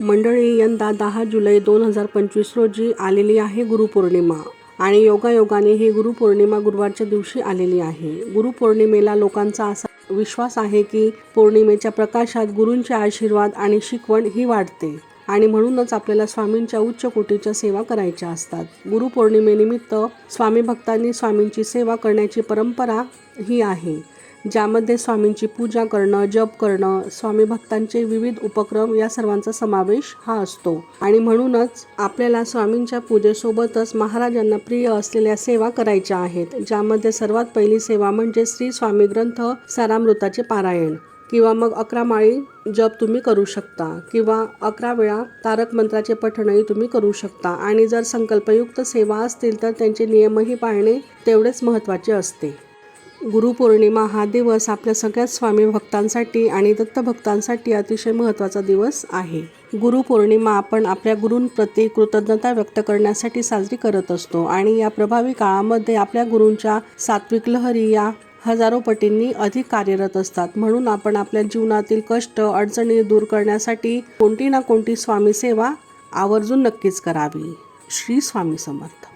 मंडळी यंदा दहा जुलै दोन हजार पंचवीस रोजी आलेली आहे गुरुपौर्णिमा आणि योगायोगाने ही गुरुपौर्णिमा गुरुवारच्या दिवशी आलेली आहे. गुरुपौर्णिमेला लोकांचा असा विश्वास आहे की पौर्णिमेच्या प्रकाशात गुरूंचे आशीर्वाद आणि शिकवण ही वाढते. आणि म्हणूनच आपल्याला स्वामींच्या उच्च कोटीच्या सेवा करायच्या असतात. गुरुपौर्णिमेनिमित्त स्वामी भक्तांनी स्वामींची सेवा करण्याची परंपरा ही आहे. ज्यामध्ये स्वामींची पूजा करणं जप करणं स्वामी भक्तांचे विविध उपक्रम या सर्वांचा समावेश हा असतो. आणि म्हणूनच आपल्याला स्वामींच्या पूजेसोबतच महाराजांना प्रिय असलेल्या सेवा करायच्या आहेत. ज्यामध्ये सर्वात पहिली सेवा म्हणजे श्री स्वामी ग्रंथ सारामृताचे पारायण. किंवा मग अकरा माळी जप तुम्ही करू शकता किंवा अकरा वेळा तारक मंत्राचे पठणही तुम्ही करू शकता. आणि जर संकल्पयुक्त सेवा असतील तर त्यांचे नियमही पाळणे तेवढेच महत्त्वाचे असते. गुरुपौर्णिमा हा दिवस आपल्या सगळ्याच स्वामी भक्तांसाठी आणि दत्तभक्तांसाठी अतिशय महत्त्वाचा दिवस आहे. गुरुपौर्णिमा आपण आपल्या गुरूंप्रती कृतज्ञता व्यक्त करण्यासाठी साजरी करत असतो आणि या प्रभावी काळामध्ये आपल्या गुरूंच्या सात्विक लहरी या हजारो पटींनी अधिक कार्यरत असतात. म्हणून आपण आपल्या जीवनातील कष्ट अडचणी दूर करण्यासाठी कोणती ना कोणती स्वामी सेवा आवर्जून नक्कीच करावी. श्री स्वामी समर्थ.